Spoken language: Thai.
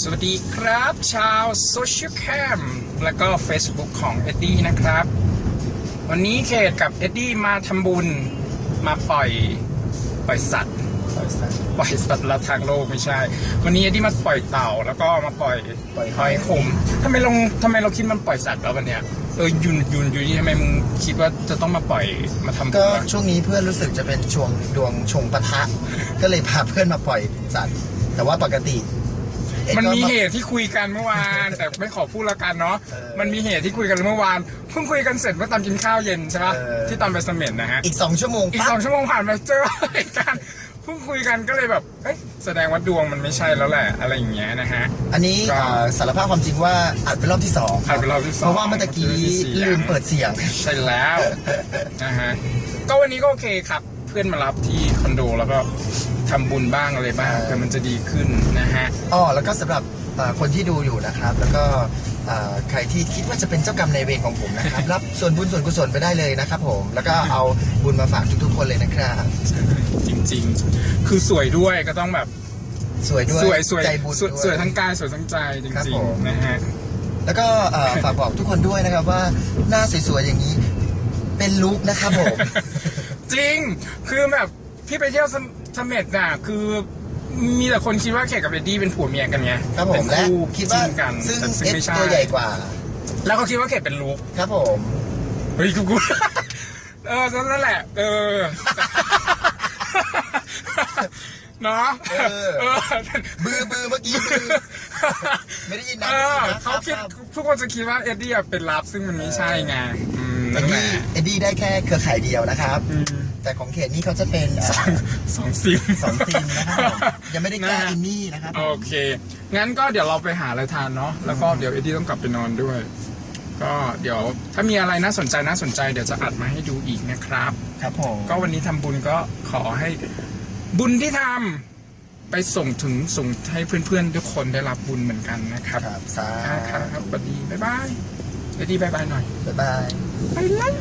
สวัสดีครับชาวโซเชียลแคมแล้วก็ Facebook ของเอ็ดดี้นะครับ วันนี้เขตกับเอ็ดดี้มาทำบุญมาปล่อยปล่อยสัตว์ปล่อยสัตว์ละทางโลกไม่ใช่ วันนี้เอ็ดดี้มาปล่อยเต่าแล้วก็มาปล่อยปล่อยหอยขมทำไมลงทำไมเราคิดมันปล่อยสัตว์แล้ววันเนี้ยเออยุนยุนอยู่นี่ทำไมมึงคิดว่าจะต้องมาปล่อยมาทำบุก็ญวะช่วงนี้เพื่อนรู้สึกจะเป็นช่วงดวงชงปะทะ ก็เลยพาเพื่อนมาปล่อยสัตว์ แต่ว่าปกติเอก มันก็มีเหตุที่คุยกันเมื่อวาน แต่ไม่ขอพูดละกันเนาะเออมันมีเหตุที่คุยกันเมื่อวานเพิ่งคุยกันเสร็จเมื่อตอนกินข้าวเย็นใช่ปะเออ ที่ตอนไปเสม็ดนะฮะอีกสองชั่วโมงอีกปั๊บสองชั่วโมงผ่านมาเจอเหตุการณ์เพิ่งคุยกันก็เลยแบบเอ้ยแสดงว่าดวงมันไม่ใช่แล้วแหละอะไรอย่างเงี้ยนะฮะ อันนี้ก็ เอ่อสารภาพความจริงว่าอัดเป็นรอบที่สองอัดเป็นรอบที่สองเพราะว่าเมื่อตะกี้เมื่อกี้ที่สี่ลืมเปิดเสียง ใช่แล้วนะฮะก็วันนี้ก็โอเคครับเพื่อนมารับที่คอนโดแล้วก็ทำบุญบ้างอะไรบ้างเพื่อมันจะดีขึ้นนะฮะ อ๋อแล้วก็สำหรับเอ่อคนที่ดูอยู่นะครับ แล้วก็เอ่อใครที่คิดว่าจะเป็นเจ้ากรรมนายเวรของผมนะครับ รับส่วนบุญส่วนกุศลไปได้เลยนะครับผมแล้วก็เอาบุญมาฝากทุกๆคนเลยนะครับ จริงๆ คือสวยด้วยก็ต้องแบบสวยด้วยสวยสวยใจบุญสวยด้สวยทั้งกายสวยทั้งใจจครับริงผม ๆนะฮะ แล้วก็เอ่อฝากบอกทุกคนด้วยนะครับว่าหน้าสวยๆอย่างนี้เป็นลุคนะครับผม จริง คือแบบพี่ไปเที่ยวเสเสม็ดน่ะ คือมีแต่คนคิดว่าเขตกับเอ็ดดี้เป็นผัวเมียกันไงครับผเป็มนและคู่คิดว่าจิ้นกันซึ่งแต่ซึ่งเอฟไม่ใช่ตัวใหญ่กว่า แล้วก็คิดว่าเขตเป็นลูกครับผมเฮ้ยกูกูเออนั่นแหละ เออเนาะเออเออบือบือเมื่อกี้บือไม่ได้ยินนะเออไม่ได้ยินนะเขาคิดรับทุกคนจะคิดว่าเอ็ดดี้อะเป็นลับซึ่งมันไม่ใช่ไงอืม เอ็นั่ดนแหดี้ละเอ็ดดี้ได้แค่เครือข่ายเดียวนะครับ อืมแต่ของเขตนี่เขาจะเป็นเอ่อสองสองซิม สองซิมนะครับผมยังไม่ได้แก้อินนี่นะครับโอเค งั้นก็เดี๋ยวเราไปหาอะไรทานเนาะ แล้วก็เดี๋ยวเอ็ดดี้ต้องกลับไปนอนด้วย ก็เดี๋ยวถ้ามีอะไรน่าสนใจน่าสนใจเดี๋ยวจะอัดมาให้ดูอีกนะครับ ครับผมก็วันนี้ทำบุญก็ขอให้บุญที่ทำไปส่งถึงส่งให้เพื่อนๆ ทุกคนได้รับบุญเหมือนกันนะครับครับสาครับครับสวัสดี บ๊ายบาย เอ็ดดี้บ๊ายบายหน่อย บ๊ายบาย ไปแล้ว